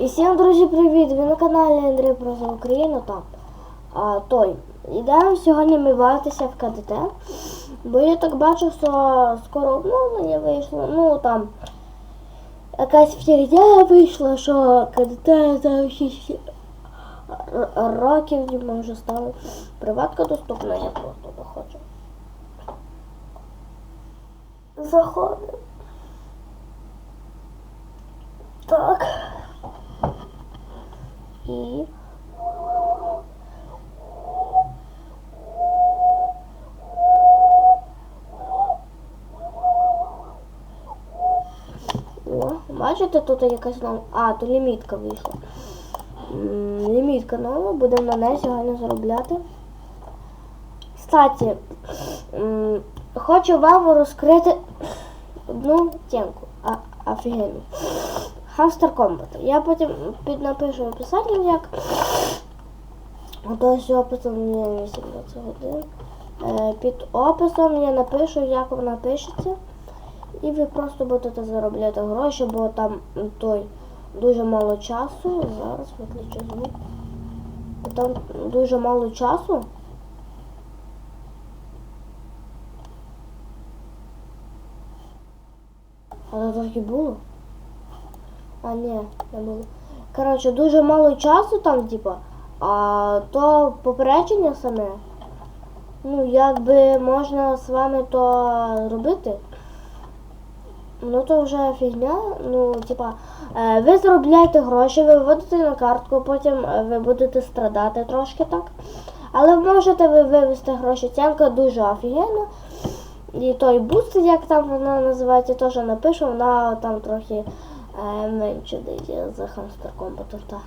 І всім, друзі, привіт! Ви на каналі Андрій про Україну. Так. А, той. Ідемо сьогодні ми бавитися в КДТ. Бо я так бачу, що скоро обновлення вийшло. Ну там якась фігня вийшла, що КДТ за 6 р- років йому вже стало. Приватка доступна, я просто не хочу. Заходимо. Так. І. О, бачите, тут якась нова. А, то лімітка вийшла. Лімітка нова, будемо на неї сьогодні заробляти. Кстати, хочу вам розкрити одну тємку. А, офігенну. Hamster Combat. Я потім напишу в описанні, як. Ото ось описом мені 18 годин. Під описом я напишу, як вона пишеться. І ви просто будете заробляти гроші, бо там той дуже мало часу. Зараз виключу звук. Там дуже мало часу. Але так і було. А ні, не було. Коротше, дуже мало часу там, типа, а то попередження саме. Ну, якби можна з вами то робити. Ну то вже фігня. Ну, типа, е, ви заробляєте гроші, ви виводите на картку, потім е, ви будете страдати трошки так. Але можете ви вивести гроші. Цянка дуже офігенна. І той буст, як там вона називається, теж напишу, вона там трохи менше дає за хамстер комбату. Та.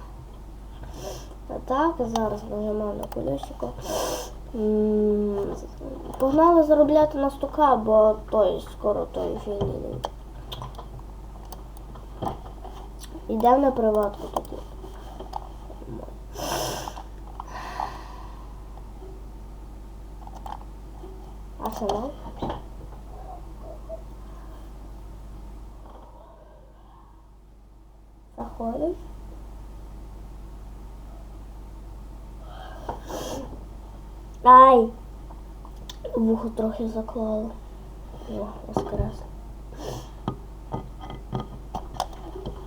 Так, зараз нажимаю на колесико. Погнали заробляти на стука, бо той скоро той фігні. Йдемо на приватку тоді. Арсенал. Заходиш. Ай! Вухо трохи заклало. О, воскрес.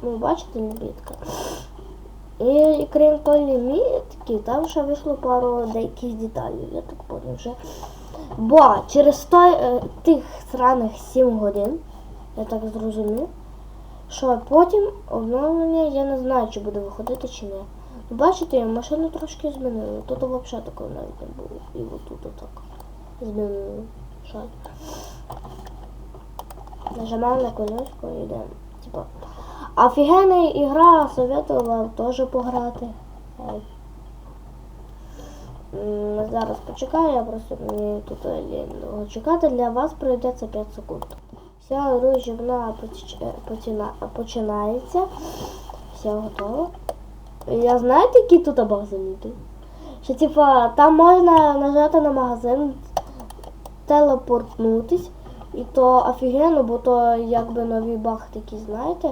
Ну, бачите, лімітка. І крім тої лімітки, там ще вийшло пару деяких деталей, я так поняв вже. Бо через той, е, тих сраних 7 годин, я так зрозумів, що потім обновлення я не знаю, чи буде виходити чи ні. Ну, Бачите, машину трошки змінили. Тут взагалі такого навіть не було. І отут отак. Змінили. Нажимаємо на колеско і йдемо. Типа. Офігенна ігра, советую вам теж пограти. Зараз почекаю, я просто мені тут лінь довго чекати. Для вас пройдеться 5 секунд. Е, почина- починається. Все готово. Я знаєте, який тут магазин йде? Що типа там можна нажати на магазин, телепортнутись, і то офігенно, бо то якби новий баг такий, знаєте.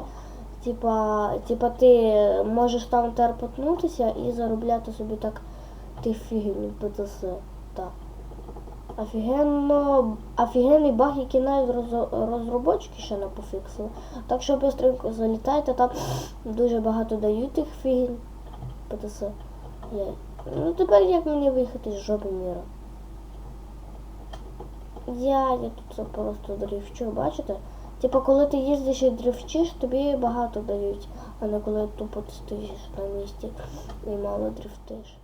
Типа, типа ти можеш там телепортнутися і заробляти собі так ти фігень ПТС. Так. Офігенно, офігенний баг, який навіть роз- розробочки ще не пофіксили. Так що быстренько залітайте, там дуже багато дають тих фігень. ПТС. Є. Ну тепер як мені виїхати з жопи міра? Я, я тут це просто дрифчу, бачите? Типа коли ти їздиш і дрифчиш, тобі багато дають, а не коли тупо ти стоїш на місці і мало дрифтиш.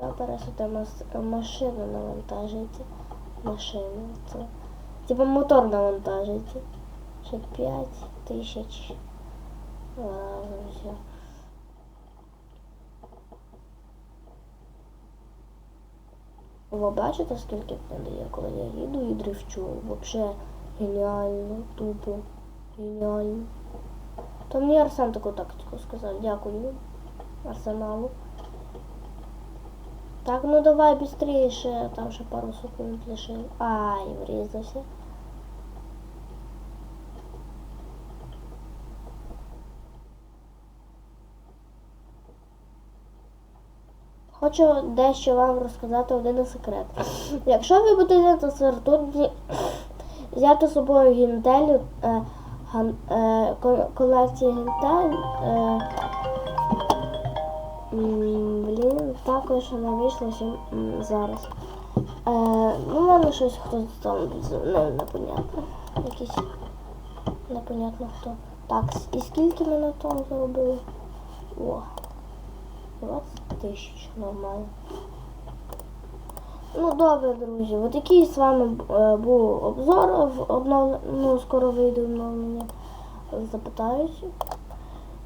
Я мас- машину навантажується. Машину. Це. Типа мотор навантажується. Ще 5 тисяч. Разом все. Ви бачите, скільки це дає, коли я їду і дрифчу? Вообще геніально, тупо, геніально. То мені Арсен таку тактику сказав. Дякую Арсеналу. Так, ну давай быстрее, там же пару секунд лишил. Ай, врезался. Хочу дещо вам розказати один секрет. Якщо ви будете сортурні взяти з собою гінтелю, е, е, колекцію гінтель, е, також вийшло зараз. Е, ну, мене щось хтось там не, непонятно. Якийсь непонятно хто. Так, і скільки ми на тому заробили? О, 20 тисяч, нормально. Ну добре, друзі, от такий з вами е, був обзор в обнов... ну, скоро вийде обновлення. Запитаюся.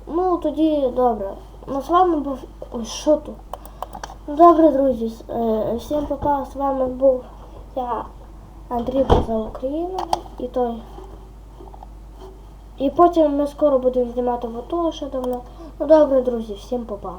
Ну, тоді добре. Ну, з вами був. Ой, що тут? Ну, добре, друзі. е, Всім пока. З вами був я, Андрій за Україна і той. І потім ми скоро будемо знімати АТО ще давно. Ну добре, друзі, всім па-па.